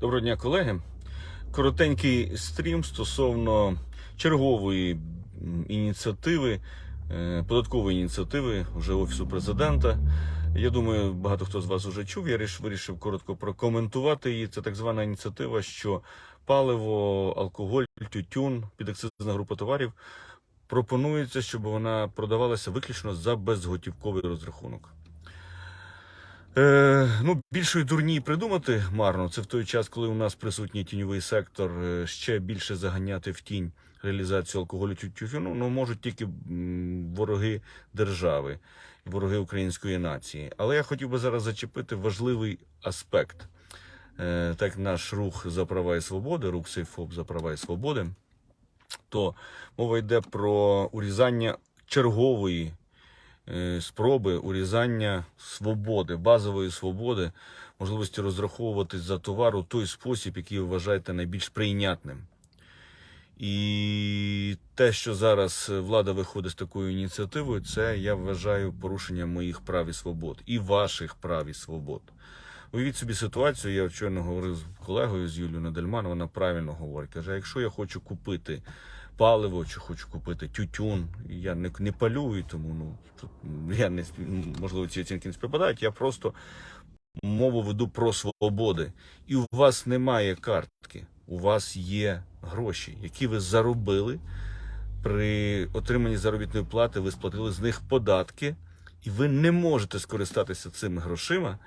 Доброго дня, колеги. Коротенький стрім стосовно чергової ініціативи, е, податкової ініціативи вже офісу президента. Я думаю, багато хто з вас вже чув. Я ріш- вирішив коротко прокоментувати її. Це так звана ініціатива, що паливо, алкоголь, тютюн, підакцизна група товарів пропонується, щоб вона продавалася виключно за безготівковий розрахунок. Е, ну, більшої дурні придумати марно. Це в той час, коли у нас присутній тіньовий сектор, е, ще більше заганяти в тінь реалізацію алкоголю тю- тютюну, ну, можуть тільки вороги держави, вороги української нації. Але я хотів би зараз зачепити важливий аспект. Е, так, наш рух за права і свободи, рух Сейфоп за права і свободи, то мова йде про урізання чергової спроби урізання свободи, базової свободи, можливості розраховуватись за товар у той спосіб, який ви вважаєте найбільш прийнятним. І те, що зараз влада виходить з такою ініціативою, це я вважаю порушенням моїх прав і свобод і ваших прав і свобод. Уявіть собі ситуацію, я вчора говорив з колегою з Юлією Недельман, вона правильно говорить. Каже, якщо я хочу купити паливо чи хочу купити тютюн, я не, не палю, і тому ну, тут, я не спів- можливо ці оцінки не співпадають, я просто мову веду про свободи. І у вас немає картки, у вас є гроші, які ви заробили. При отриманні заробітної плати ви сплатили з них податки, і ви не можете скористатися цими грошима.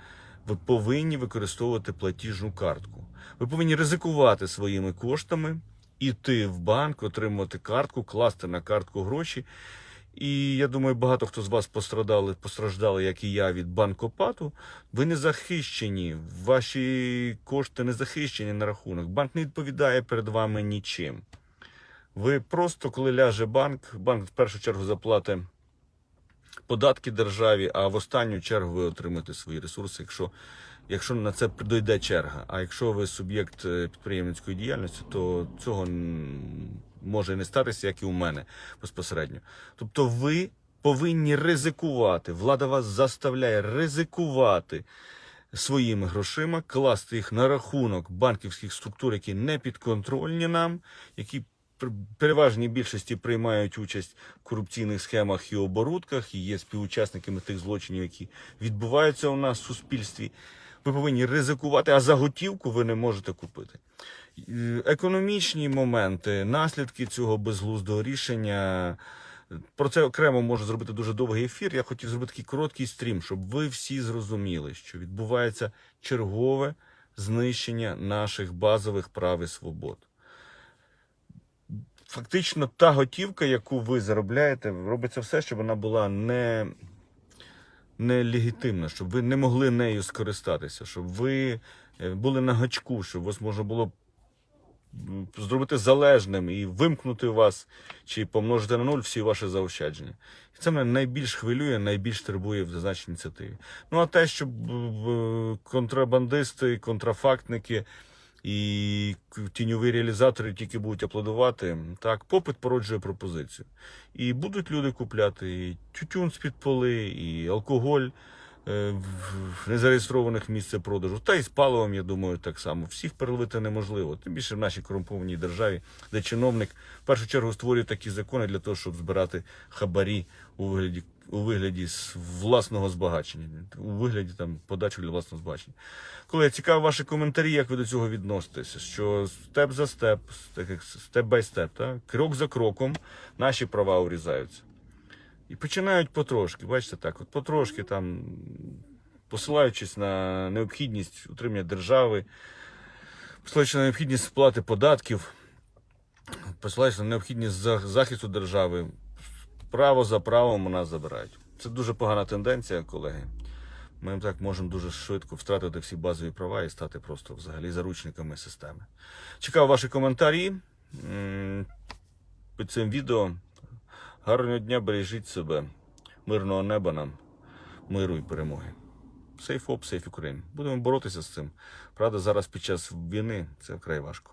Ви повинні використовувати платіжну картку. Ви повинні ризикувати своїми коштами, іти в банк, отримувати картку, класти на картку гроші. І я думаю, багато хто з вас пострадали, постраждали, як і я, від банкопату. Ви не захищені, ваші кошти не захищені на рахунок. Банк не відповідає перед вами нічим. Ви просто, коли ляже банк, банк в першу чергу заплатить податки державі, а в останню чергу ви отримаєте свої ресурси, якщо, якщо на це дойде черга. А якщо ви суб'єкт е, підприємницької діяльності, то цього може не статися, як і у мене безпосередньо. Тобто ви повинні ризикувати. Влада вас заставляє ризикувати своїми грошима, класти їх на рахунок банківських структур, які не підконтрольні нам, які переважній більшості приймають участь в корупційних схемах і оборудках, і є співучасниками тих злочинів, які відбуваються у нас в суспільстві. Ви повинні ризикувати, а за готівку ви не можете купити. Економічні моменти, наслідки цього безглуздого рішення. Про це окремо можу зробити дуже довгий ефір. Я хотів зробити такий короткий стрім, щоб ви всі зрозуміли, що відбувається чергове знищення наших базових прав і свобод. Фактично, та готівка, яку ви заробляєте, робиться все, щоб вона була не, не легітимна, щоб ви не могли нею скористатися, щоб ви е, були на гачку, щоб вас можна було зробити залежним і вимкнути вас чи помножити на нуль всі ваші заощадження. І це мене найбільш хвилює, найбільш турбує в зазначеній ініціативі. Ну а те, що б- б- контрабандисти, контрафактники і тіньові реалізатори тільки будуть аплодувати, так, попит породжує пропозицію. І будуть люди купляти і тютюн з-під поли, і алкоголь е, в незареєстрованих місце продажу. Та й з паливом, я думаю, так само. Всіх переловити неможливо. Тим більше в нашій корумпованій державі, де чиновник в першу чергу створює такі закони для того, щоб збирати хабарі у вигляді. У вигляді власного збагачення, у вигляді там подачі для власного збагачення. Коли цікаво ваші коментарі, як ви до цього відноситеся, що степ за степ, степ бай степ, так? крок за кроком наші права урізаються. І починають потрошки, бачите так, от потрошки там, посилаючись на необхідність утримання держави, посилаючись на необхідність сплати податків, посилаючись на необхідність захисту держави, право за правом у нас забирають. Це дуже погана тенденція, колеги. Ми так можемо дуже швидко втратити всі базові права і стати просто взагалі заручниками системи. Чекаю ваші коментарі під цим відео. Гарного дня, бережіть себе, мирного неба нам, миру і перемоги. Сейф оп, сейф Україн. Будемо боротися з цим. Правда, зараз під час війни це вкрай важко.